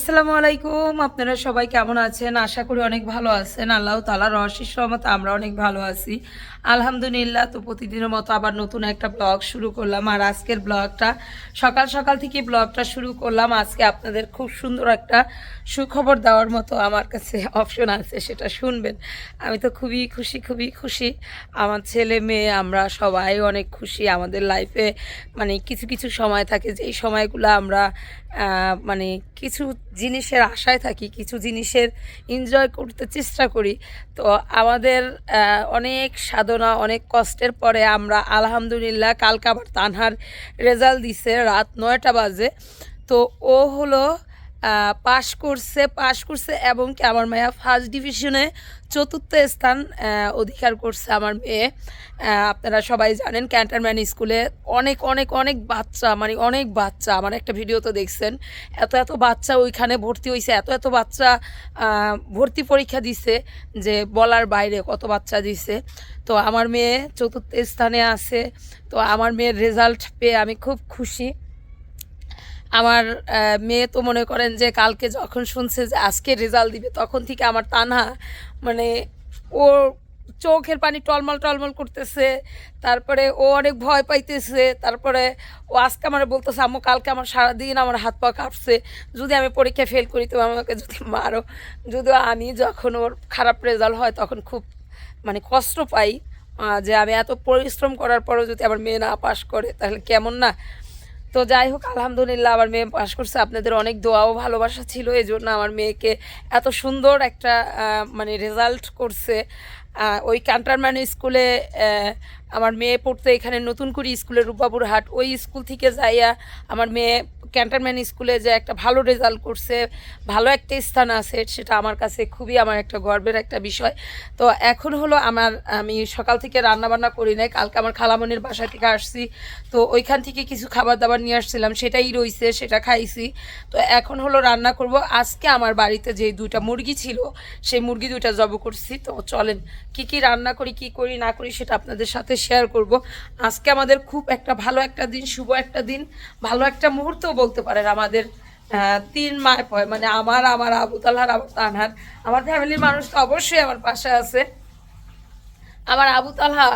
আসসালামু আলাইকুম। আপনারা সবাই কেমন আছেন? আশা করি অনেক ভালো আছেন। আল্লাহ তালা রহস্যের সহমত আমরা অনেক ভালো আছি। আলহামদুলিল্লাহ তো প্রতিদিনের মতো আবার নতুন একটা ব্লগ শুরু করলাম। আর আজকের ব্লগটা, সকাল সকাল থেকে ব্লগটা শুরু করলাম। আজকে আপনাদের খুব সুন্দর একটা সুখবর দেওয়ার মতো আমার কাছে অপশন আছে, সেটা শুনবেন। আমি তো খুবই খুশি খুবই খুশি। আমার ছেলে মেয়ে, আমরা সবাই অনেক খুশি। আমাদের লাইফে মানে কিছু কিছু সময় থাকে। যেই সময়গুলো আমরা মানে কিছু জিনিসের আশায় থাকি, কিছু জিনিসের এনজয় করতে চেষ্টা করি। তো আমাদের অনেক সাধনা, অনেক কষ্টের পরে আমরা আলহামদুলিল্লাহ কালকে আবার তানহার রেজাল্ট দিছে রাত নয়টা বাজে। তো ও হলো পাশ করছে পাশ করছে এবং কি আমার মেয়া ফার্স্ট ডিভিশনে চতুর্থ স্থান অধিকার করছে আমার মেয়ে। আপনারা সবাই জানেন ক্যান্টারম্যান স্কুলে অনেক অনেক অনেক বাচ্চা মানে অনেক বাচ্চা। আমার একটা ভিডিও তো দেখছেন। এত এত বাচ্চা ওইখানে ভর্তি হয়েছে এত এত বাচ্চা ভর্তি পরীক্ষা দিছে যে বলার বাইরে কত বাচ্চা দিছে। তো আমার মেয়ে চতুর্থ স্থানে আছে। তো আমার মেয়ের রেজাল্ট পেয়ে আমি খুব খুশি। আমার মেয়ে তো মনে করেন যে কালকে যখন শুনছে যে আজকে রেজাল্ট দিবে, তখন থেকে আমার তানহা মানে ওর চোখের পানি টলমল টলমল করতেছে, তারপরে ও অনেক ভয় পাইতেছে, তারপরে ও আজকে আমার বলতেছে, আম্মু, কালকে আমার সারাদিন আমার হাত পা কাঁপছে, যদি আমি পরীক্ষা ফেল করি তো আমাকে যদি মারো। যদিও আমি যখন ওর খারাপ রেজাল্ট হয়, তখন খুব মানে কষ্ট পাই যে আমি এত পরিশ্রম করার পরেও যদি আমার মেয়ে না পাশ করে, তাহলে কেমন না? তো যাই হোক, আলহামদুলিল্লাহ আমার মেয়ে পাশ করছে। আপনাদের অনেক দোয়াও ভালোবাসা ছিল এই জন্য আমার মেয়েকে এত সুন্দর একটা মানে রেজাল্ট করছে। ওই কান্টারম্যান স্কুলে আমার মেয়ে পড়তে এখানে নতুন করে স্কুলে রূপাপুর হাট, ওই স্কুল থেকে যাইয়া আমার মেয়ে ক্যান্টারম্যান স্কুলে যে একটা ভালো রেজাল্ট করছে, ভালো একটা স্থান আছে, সেটা আমার কাছে খুবই আমার একটা গর্বের একটা বিষয়। তো এখন হলো আমার, আমি সকাল থেকে রান্নাবান্না করি নাই, কালকে আমার খালামনির বাসা থেকে আসছি। তো ওইখান থেকে কিছু খাবার দাবার নিয়ে আসছিলাম, সেটাই রইছে, সেটা খাইছি। তো এখন হলো রান্না করব। আজকে আমার বাড়িতে যে দুইটা মুরগি ছিল, সেই মুরগি দুইটা জব করছি। তো চলেন, কি কি রান্না করি, কি করি, না করি, সেটা আপনাদের সাথে শেয়ার করব। আজকে আমাদের খুব একটা ভালো একটা দিন, শুভ একটা দিন, ভালো একটা মুহূর্তও বলতে পারেন, আমাদের তিন মায় পয় মানে আমার আমার আবু তালহার আবু তানহার, আমার ফ্যামিলির মানুষ তো অবশ্যই আমার পাশে আছে। আমার আবু তালহা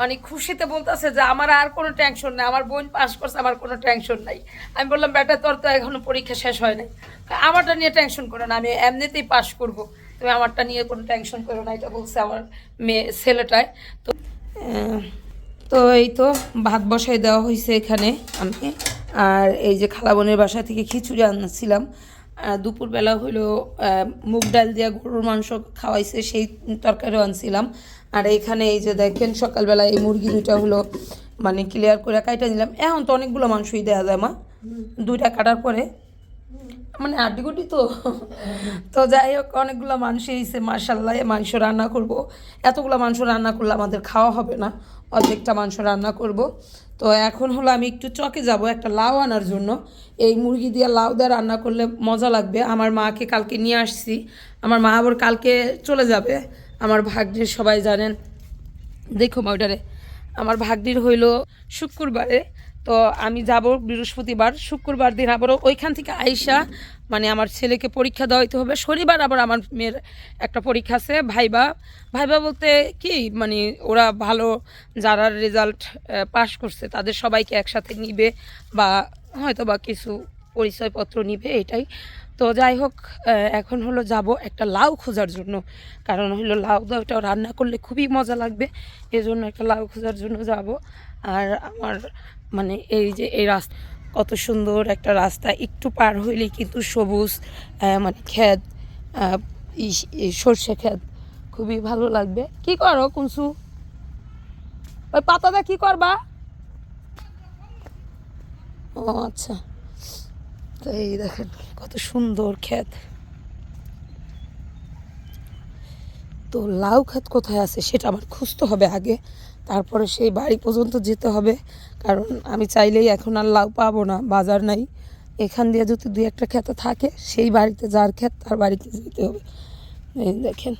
মানে খুশিতে বলতেছে যে, আমার আর কোনো টেনশন নেই, আমার বোন পাস করছে, আমার কোনো টেনশন নাই। আমি বললাম, বেটা, তোর তো এখনও পরীক্ষা শেষ হয় নাই। আমারটা নিয়ে টেনশন করো না, আমি এমনিতেই পাস করব। তুমি আমারটা নিয়ে কোনো টেনশন করো না। এটা বলছে আমার মেয়ে, ছেলেটায়। তো তো এই তো ভাত বসাই দেওয়া হয়েছে এখানে। আমি আর এই যে খালাবনের বাসা থেকে খিচুড়ি আনছিলাম। দুপুরবেলা হলো মুগ ডাল দিয়া গরুর মাংস খাওয়াইছে, সেই তরকারিও আনছিলাম। আর এখানে এই যে দেখেন সকালবেলা এই মুরগি দুইটা হলো মানে ক্লিয়ার করে কাইটা নিলাম। এখন তো অনেকগুলো মাংসই দেওয়া যায় মা। দুইটা কাটার পরে। মানে আড্ডি গুটি তো। তো যাই হোক, অনেকগুলো মাংস এসে মার্শাল্লাহ মাংস রান্না করব। এতগুলো মাংস রান্না করলে আমাদের খাওয়া হবে না। অর্ধেকটা মাংস রান্না করব। তো এখন হলো আমি একটু চকে যাব একটা লাউ আনার জন্য। এই মুরগি দিয়ে লাউ দিয়ে রান্না করলে মজা লাগবে। আমার মাকে কালকে নিয়ে আসছি। আমার মা আবার কালকে চলে যাবে। আমার ভাগ্যের সবাই জানেন। দেখো মা ওইটারে আমার ভাগ্নির হইল শুক্রবারে। তো আমি যাব বৃহস্পতিবার। শুক্রবার দিন আবার ওইখান থেকে আইসা মানে আমার ছেলেকে পরীক্ষা দেওয়া হইতে হবে। শনিবার আবার আমার মেয়ের একটা পরীক্ষা আছে, ভাইবা। ভাইবা বলতে কি মানে ওরা ভালো, যারা রেজাল্ট পাশ করছে, তাদের সবাইকে একসাথে নিবে বা হয়তো বা কিছু পরিচয়পত্র নিবে, এটাই। তো যাই হোক এখন হলো যাব একটা লাউ খোঁজার জন্য। কারণ হলো লাউ দাও রান্না করলে খুবই মজা লাগবে, এজন্য একটা লাউ খোঁজার জন্য যাব। আর আমার মানে এই যে এই রাস্তা কত সুন্দর একটা রাস্তা, একটু পার হইলেই কিন্তু সবুজ মানে ক্ষেত সর্ষে ক্ষেত, খুবই ভালো লাগবে। কি করো কুনসু? ওই পাতাটা কি করবা? ও আচ্ছা। তো এই দেখেন কত সুন্দর ক্ষেত। তো লাউ ক্ষেত কোথায় আছে সেটা আমার খুঁজতে হবে আগে। তারপরে সেই বাড়ি পর্যন্ত যেতে হবে। কারণ আমি চাইলেই এখন আর লাউ পাবো না, বাজার নাই। এখান দিয়ে যদি দুই একটা ক্ষেত থাকে, সেই বাড়িতে যার ক্ষেত, তার বাড়িতে যেতে হবে। এই দেখেন।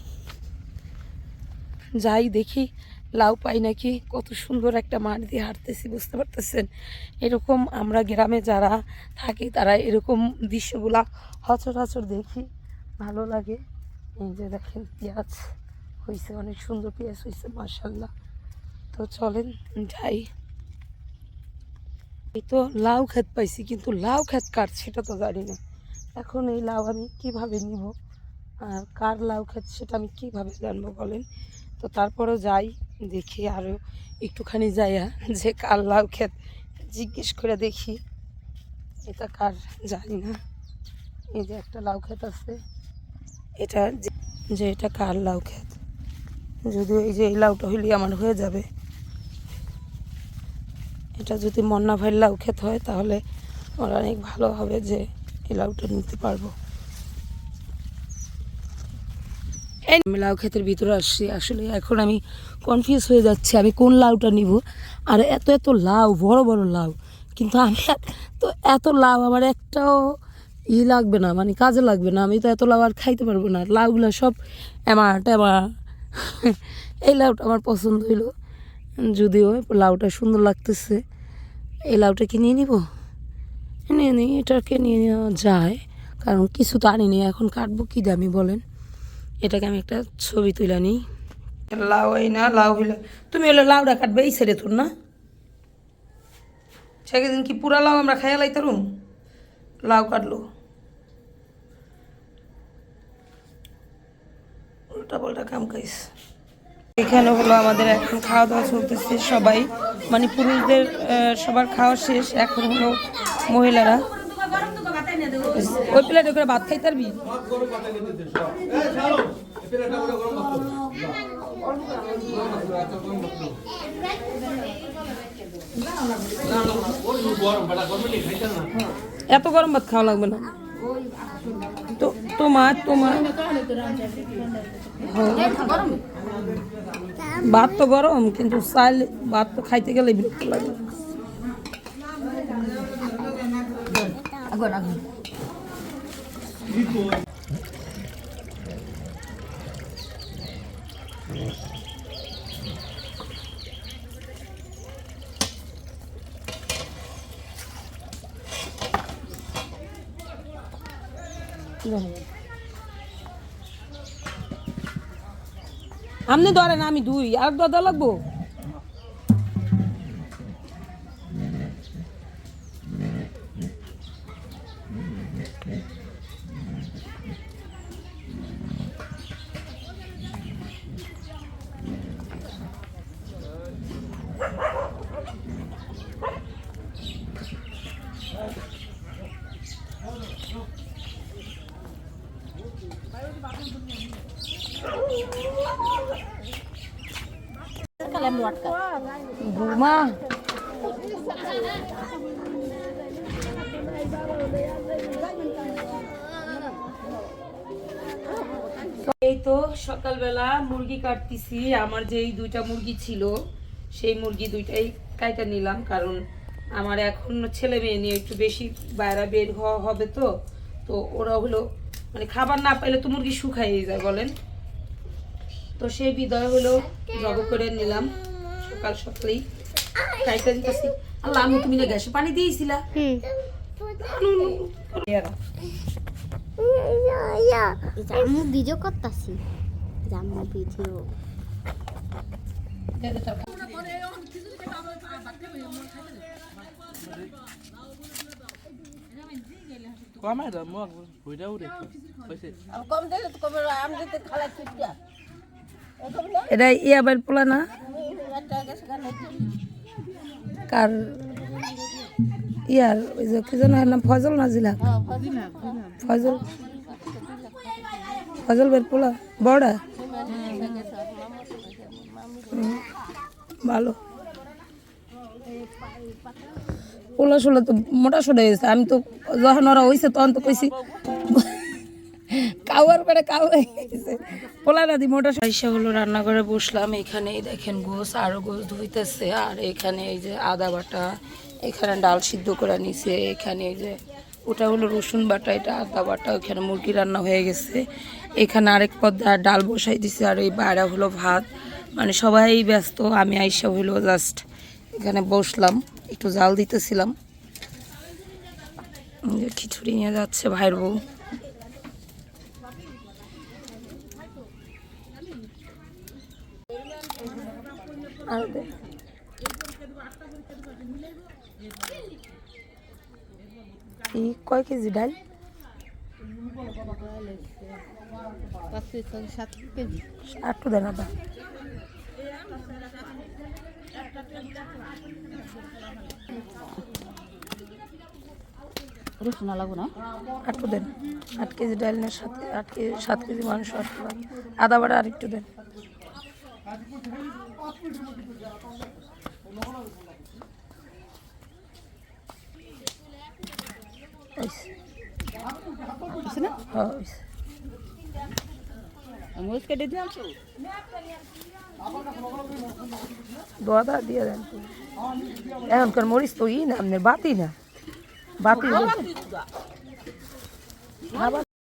যাই দেখি, লাউ পাই নাকি, কত সুন্দর একটা মাঠ দিয়ে হাঁটতেছি, বুঝতে পারতেছেন? এরকম আমরা গ্রামে যারা থাকি, তারা এরকম দৃশ্যগুলা হচর দেখি। ভালো লাগে। এই যে দেখেন, পেঁয়াজ হয়েছে অনেক সুন্দর পেঁয়াজ হয়েছে মার্শাল্লাহ তো চলেন, যাই। এই তো লাউ ক্ষেত পাইছি, কিন্তু লাউ ক্ষেত কার সেটা তো জানি না। এখন এই লাউ আমি কীভাবে নিব? আর কার লাউ ক্ষেত সেটা আমি কীভাবে জানব বলেন? তো তারপরেও যাই, দেখি আরও একটুখানি যাইয়া যে কার লাউ ক্ষেত জিজ্ঞেস করে দেখি। এটা কার জানি না। এই যে একটা লাউ ক্ষেত আছে। এটা যে- এটা কার লাউ ক্ষেত? যদিও এই যে এই লাউটা হইলে আমার হয়ে যাবে। এটা যদি মন্না ভাইয়ের লাউ খেতে হয়, তাহলে আমার অনেক ভালো হবে যে এই লাউটা নিতে পারব। আমি লাউ ক্ষেতের ভিতরে আসছি। আসলে এখন আমি কনফিউজ হয়ে যাচ্ছি আমি কোন লাউটা নিব। আর এত এত লাউ, বড় বড় লাউ। কিন্তু আমি তো এত লাউ আমার একটাও ই লাগবে না মানে কাজে লাগবে না। আমি তো এত লাউ আর খাইতে পারব না। লাউগুলো সব এমা টেমা এই লাউটা আমার পছন্দ হইল। যদিও লাউটা সুন্দর লাগতেছে, এই লাউটা কি নিয়ে নিব? নিয়ে নিই, এটাকে নিয়ে নেওয়া যায়, কারণ কিছু তো আনিনি এখন কাটবো কী দামি বলেন? এটাকে আমি একটা ছবি তুলে নিই। লাউ এই না, লাউ হইলে, তুমি হলে লাউটা কাটবে, এই ছেড়ে তোর না। সেদিন কি পুরা লাউ আমরা খাইয়া লাইতারুম লাউ কাটলো। উল্টা পাল্টা কাম খাইস এখানে হলো আমাদের এখন খাওয়া দাওয়া চলতেছে সবাই। মানে পুরুষদের সবার খাওয়া শেষ, এখন হলো মহিলারা। ওই প্লেটে করে ভাত খাইতে পারবি? এত গরম ভাত খাওয়া লাগবে না। তো, তোমার তোমার। হ্যাঁ। ভাত তো গরম কিন্তু চাল ভাত তো খাইতে গেলে বিরক্ত লাগে। আপনি ধরেন আমি দুই আর দাদা লাগবো? বৌমা। এই তো সকালবেলা মুরগি কাটতেছি। আমার যে এই দুইটা মুরগি ছিল সেই মুরগি দুইটাই কাইটা নিলাম কারণ আমার এখন ছেলে মেয়ে নিয়ে একটু বেশি বাইরে বের হওয়া হবে তো। তো ওরা হলো মানে খাবার না পাইলে তো মুরগি শুকাইয়ে যায় বলেন। তো সেই বিদয় হলো জব করে নিলাম। সকাল সকালেই কাইটা দিতেছি। আল্লাহ আমি তুমি না গ্যাসে পানি দিয়েছিলা। আম্মু ভিডিও করতাছি। আম্মু ভিডিও কমাই দাও মোক ভুইটাও দেখো হৈছে এটা ইয়াবার পোলা না? কার? ইয়ার, ওই যে কি এর নাম, ফজল নাজিলা ফজল। ফজল বের পোলা, বড়া? ভালো। পোলা সোলা তো মোটা সোটা হয়েছে, আমি তো যখন ওরা হয়েছে তখন তো কইছি কাউয়ার পরে কাউ হয়ে গেছে। পোলা দাদি, মোটা পয়সা হলো রান্নাঘরে বসলাম এখানে দেখেন গোস, আরও গোস ধুইতেছে, আর এখানে এই যে আদা বাটা, এখানে ডাল সিদ্ধ করে নিছে, এখানে এই যে ওটা হলো রসুন বাটা, এটা আদা বাটা, ওখানে মুরগি রান্না হয়ে গেছে। এখানে আরেক পদ ডাল বসাই দিছে, আর এই বাইরে হলো ভাত। মানে সবাই ব্যস্ত, আমি আইসা হইল জাস্ট এখানে বসলাম, একটু জাল দিতেছিলাম। খিচুড়ি নিয়ে যাচ্ছে ভাইয়ের বউ। দে। কয় কেজি ডাল? সাত রসুন লাগবো না একটু দেন। আট কেজি ডালের সাথে আট কেজি সাত কেজি মাংস আটটু আদা বাটা আর একটু দেন। হইছে। হ্যাঁ, হইছে। মরিচ কেটে দিলাম দোয়াদা দিয়ে দেন এখনকার মরিচ তো ই না আপনার বাতি না বাতি আবার